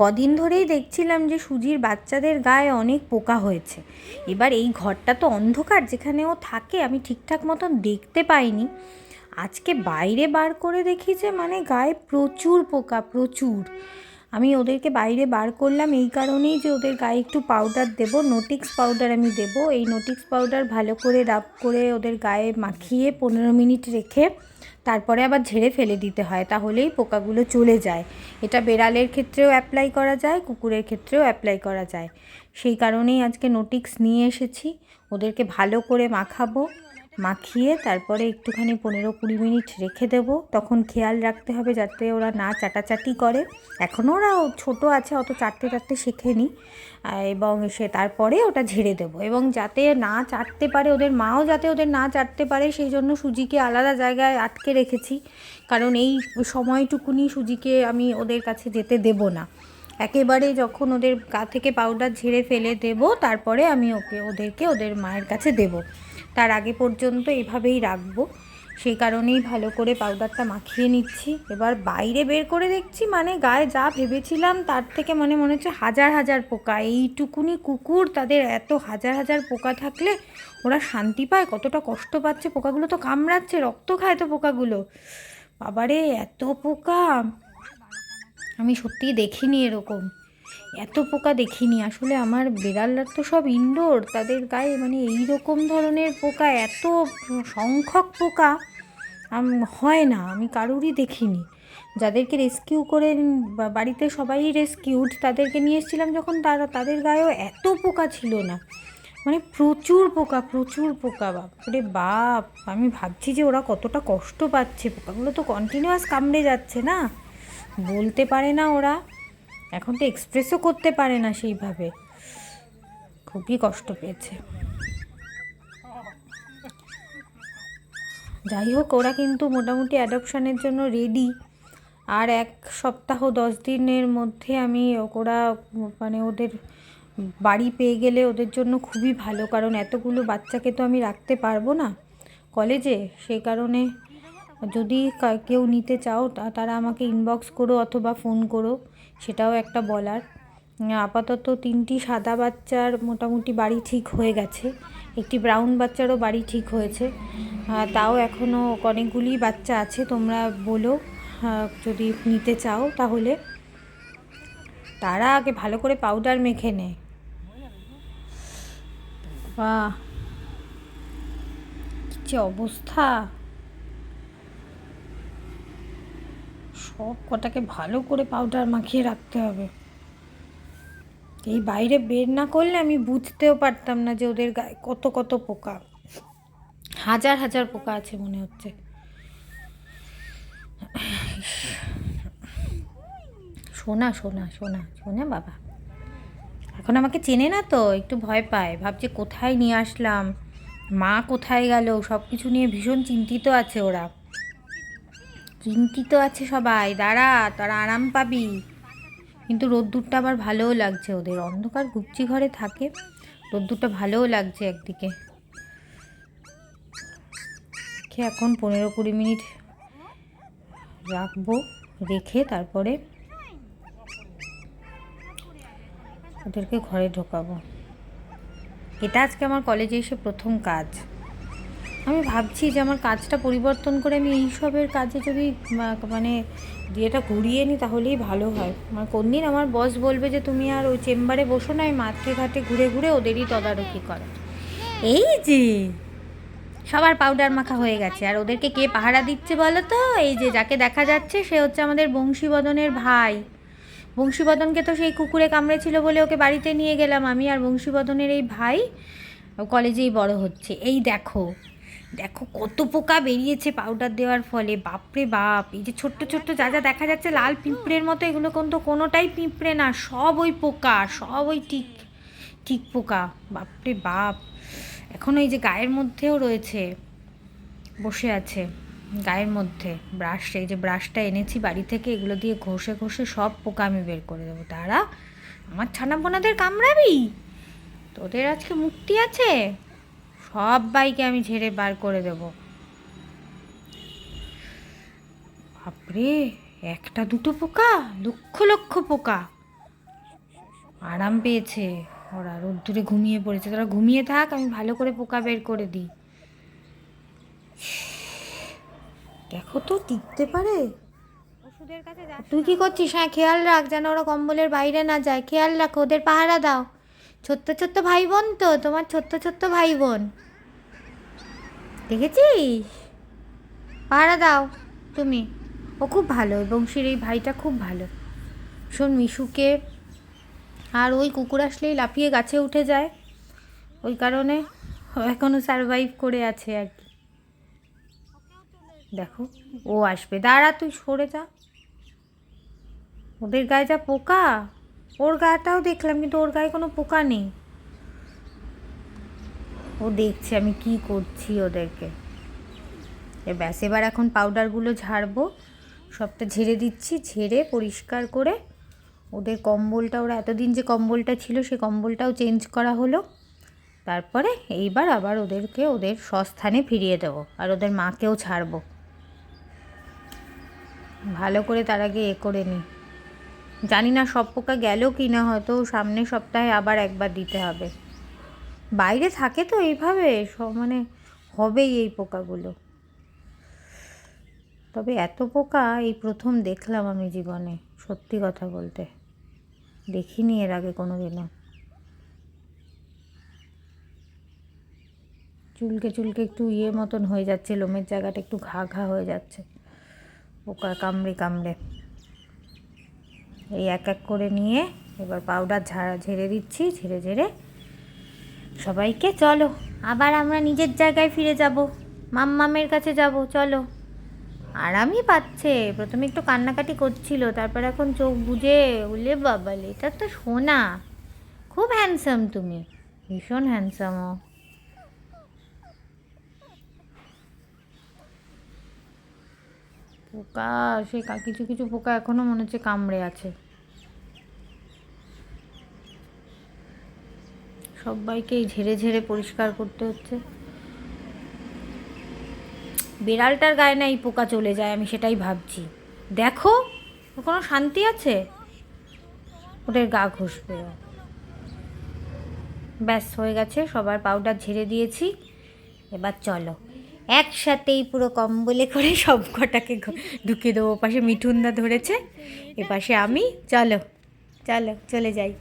কদিন ধরেই দেখছিলাম যে সুজির বাচ্চাদের গায়ে অনেক পোকা হয়েছে। এবার এই ঘরটা তো অন্ধকার, যেখানে ও থাকে আমি ঠিকঠাক মতন দেখতে পাইনি। আজকে বাইরে বার করে দেখি যে মানে গায়ে প্রচুর পোকা, প্রচুর। আমি ওদেরকে বাইরে বার করলাম এই কারণেই যে ওদের গায়ে একটু পাউডার দেব নোটিক্স পাউডার আমি দেব। এই নোটিক্স পাউডার ভালো করে রাব করে ওদের গায়ে মাখিয়ে পনেরো মিনিট রেখে তারপরে আবার ঝেড়ে ফেলে দিতে হয়, তাহলেই পোকাগুলো চলে যায়। এটা বেড়ালের ক্ষেত্রেও অ্যাপ্লাই করা যায়, কুকুরের ক্ষেত্রেও অ্যাপ্লাই করা যায়। সেই কারণেই আজকে নোটিক্স নিয়ে এসেছি। ওদেরকে ভালো করে মাখাবো। মাখিয়ে তারপরে একটুখানি পনেরো কুড়ি মিনিট রেখে দেব। তখন খেয়াল রাখতে হবে যাতে ওরা না চাটাচাটি করে। এখনও ওরা ছোট আছে, অত চাটতে চাটতে শেখেনি। এবং সে তারপরে ওটা ঝেড়ে দেবো। এবং যাতে না চাটতে পারে ওদের মাও যাতে ওদের না চাটতে পারে সেই জন্য সুজিকে আলাদা জায়গায় আটকে রেখেছি। কারণ এই সময়টুকুনি সুজিকে আমি ওদের কাছে যেতে দেব না। একেবারে যখন ওদের গা থেকে পাউডার ঝেড়ে ফেলে দেব, তারপরে আমি ওকে, ওদেরকে ওদের মায়ের কাছে দেব। তার আগে পর্যন্ত এভাবেই রাখব। সেই কারণেই ভালো করে পাউডারটা মাখিয়ে নিচ্ছি। এবার বাইরে বের করে দেখছি মানে গায়ে যা ভেবেছিলাম তার থেকে মানে মনে হচ্ছে হাজার হাজার পোকা। এইটুকুনি কুকুর তাদের এত হাজার হাজার পোকা থাকলে ওরা শান্তি পায়? কতটা কষ্ট পাচ্ছে? পোকাগুলো তো কামড়াচ্ছে, রক্ত খায় তো পোকাগুলো। বাবারে, এত পোকা! আমি সত্যিই দেখিনি এরকম। এত পোকা দেখিনি। আসলে আমার বিড়ালরা তো সব ইনডোর তাদের গায়ে মানে এই রকম ধরনের পোকা, এত সংখ্যক পোকা হয় না, আমি কারোরই দেখিনি। যাদেরকে রেস্কিউ করে বাড়িতে সবাই রেস্কিউড তাদেরকে নিয়ে এসেছিলাম যখন তারা, তাদের গায়েও এত পোকা ছিল না। মানে প্রচুর পোকা প্রচুর পোকা বাপরে বাপ। আমি ভাবছি যে ওরা কতটা কষ্ট পাচ্ছে, পোকাগুলো তো কন্টিনিউয়াস কামড়ে যাচ্ছে না। বলতে পারে না ওরা। এখন তো এক্সপ্রেসও করতে পারে না সেইভাবে। খুবই কষ্ট পেয়েছে। যাই হোক, ওরা কিন্তু মোটামুটি অ্যাডপশানের জন্য রেডি আর এক সপ্তাহ, দশ দিনের মধ্যে আমি ওরা মানে ওদের বাড়ি পেয়ে গেলে ওদের জন্য খুবই ভালো। কারণ এতগুলো বাচ্চাকে তো আমি রাখতে পারব না। কলেজে সেই কারণে যদি কেউ নিতে চাও তারা আমাকে ইনবক্স করো অথবা ফোন করো, সেটাও একটা বলার। আপাতত তিনটি সাদা বাচ্চার মোটামুটি বাড়ি ঠিক হয়ে গেছে। একটি ব্রাউন বাচ্চারও বাড়ি ঠিক হয়েছে। তাও এখনও অনেকগুলি বাচ্চা আছে, তোমরা বলো যদি নিতে চাও তাহলে। তারা আগে ভালো করে পাউডার মেখে নে কি যে অবস্থা! সব কটাকে ভালো করে পাউডার মাখিয়ে রাখতে হবে। এই বাইরে বের না করলে আমি বুঝতেও পারতাম না যে ওদের গায়ে কত কত পোকা। হাজার হাজার পোকা আছে মনে হচ্ছে। শোনা শোনা শোনা শোনা বাবা। এখন আমাকে চেনে না তো, একটু ভয় পায়। ভাবছে কোথায় নিয়ে আসলাম, মা কোথায় গেল সব কিছু নিয়ে ভীষণ চিন্তিত আছে ওরা। চিন্তিত আছে সবাই, দাঁড়া, তারা আরাম পাবি। কিন্তু রোদ্দুরটা আবার ভালোও লাগছে ওদের। অন্ধকার গুপচি ঘরে থাকে, রোদ্দুরটা ভালোও লাগছে একদিকে। এখন পনেরো কুড়ি মিনিট রাখব, রেখে তারপরে ওদেরকে ঘরে ঢোকাবো। এটা আজকে আমার কলেজে এসে প্রথম কাজ। আমি ভাবছি যে আমার কাজটা পরিবর্তন করে আমি এইসবের কাজে যদি মানে ইয়েটা ঘুরিয়ে নিই তাহলেই ভালো হয়। আমার কোনদিন আমার বস বলবে যে তুমি আর ওই চেম্বারে বসো না মাঠে ঘাটে ঘুরে ঘুরে ওদেরই তদারকি করো। এই যে, সবার পাউডার মাখা হয়ে গেছে। আর ওদেরকে কে পাহারা দিচ্ছে বলো তো? এই যে, যাকে দেখা যাচ্ছে সে হচ্ছে আমাদের বংশীবদনের ভাই। বংশীবদনকে তো সেই কুকুরে কামড়েছিল বলে ওকে বাড়িতে নিয়ে গেলাম আমি, আর বংশীবদনের এই ভাই কলেজেই বড় হচ্ছে। এই দেখো দেখো কত পোকা বেরিয়েছে পাউডার দেওয়ার ফলে। বাপরে বাপ, এই যে ছোট্ট ছোট্ট যা যা দেখা যাচ্ছে লাল পিঁপড়ের মতো, এগুলো কিন্তু কোনোটাই পিঁপড়ে না, সব ওই পোকা, সব ওই টিক টিক পোকা। বাপরে বাপ, এখন ওই যে গায়ের মধ্যেও রয়েছে, বসে আছে গায়ের মধ্যে ব্রাশ এই যে ব্রাশটা এনেছি বাড়ি থেকে, এগুলো দিয়ে ঘষে ঘষে সব পোকা আমি বের করে দেবো। তারা আমার ছানা বোনাদের কামড়াবি? তোদের আজকে মুক্তি আছে? সব বাইকে আমি ঝেড়ে বার করে দেব। বাপরে একটা দুটো পোকা? লক্ষ লক্ষ পোকা। আরাম পেয়েছে। ওরা রোদ্দুরে ঘুমিয়ে পড়েছে। তোরা ঘুমিয়ে থাক আমি ভালো করে পোকা বের করে দিই। দেখো তো টিকতে পারে। ওষুধের কাছে তুই কি করছিস? হ্যাঁ খেয়াল রাখ যেন ওরা কম্বলের বাইরে না যায়। খেয়াল রাখো ওদের পাহারা দাও। ছোট্ট ছোট্ট ভাই বোন তো, তোমার ছোট্ট ছোট্ট ভাই বোন দেখেছিস? পাহারা দাও, তুমি। ও খুব ভালো বংশীর এই ভাইটা খুব ভালো। শোন, মিশুকে আর ওই কুকুর আসলেই লাফিয়ে গাছে উঠে যায়। ওই কারণে এখনও সারভাইভ করে আছে আর কি। দেখো, ও আসবে। দাঁড়া, তুই সরে যা। ওদের গায়ে যা পোকা। ওর গাটাও দেখলাম, কিন্তু ওর গায়ে কোনো পোকা নেই। ও দেখছে আমি কি করছি ওদেরকে। ব্যাস, এবার এখন পাউডারগুলো ঝাড়বো, সবটা ঝেড়ে দিচ্ছি, ঝেড়ে পরিষ্কার করে ওদের কম্বলটা, ওরা এতদিন যে কম্বলটা ছিল, সে কম্বলটাও চেঞ্জ করা হলো। তারপরে এইবার আবার ওদেরকে ওদের সস্থানে ফিরিয়ে দেবো, আর ওদের মাকেও ছাড়বো। ভালো করে তার আগে এ করে নিই জানি না সব পোকা গেল কি না হয়তো সামনের সপ্তাহে আবার একবার দিতে হবে। বাইরে থাকে তো এইভাবে মানে হবেই এই পোকাগুলো। তবে এত পোকা এই প্রথম দেখলাম আমি জীবনে, সত্যি কথা বলতে। দেখিনি এর আগে কোনো দিনও চুলকে চুলকে একটু ইয়ে মতন হয়ে যাচ্ছে, লোমের জায়গাটা একটু ঘা ঘা হয়ে যাচ্ছে। পোকা কামড়ে কামড়ে। এই এক এক করে নিয়ে এবার পাউডার ঝাড়া ঝেড়ে দিচ্ছি, ঝেড়ে ঝেড়ে সবাইকে চলো। আবার আমরা নিজের জায়গায় ফিরে যাব, মাম্মামের কাছে যাব, চলো। আরামই পাচ্ছে, প্রথমে একটু কান্নাকাটি করছিল, তারপর এখন চোখ বুঝে উলে বাবালে, এটা তো সোনা। খুব হ্যান্ডসাম তুমি, ভীষণ হ্যান্ডসাম ও। পোকা সে কিছু কিছু পোকা এখনও মনে হচ্ছে কামড়ে আছে। সবাইকেই ঝেড়ে ঝেড়ে পরিষ্কার করতে হচ্ছে। বিড়ালটার গায়ে না এই পোকা চলে যায়, আমি সেটাই ভাবছি। দেখো, কোনো শান্তি আছে? ওদের গা ঘষবে। ব্যাস, হয়ে গেছে, সবার পাউডার ঝেড়ে দিয়েছি। এবার চলো। একসাথেই পুরো কম্বলে করে সব কটাকে ঢুকিয়ে দেবো। পাশে মিঠুনদা ধরেছে, এপাশে পাশে আমি। চলো চলো, চলে যাই।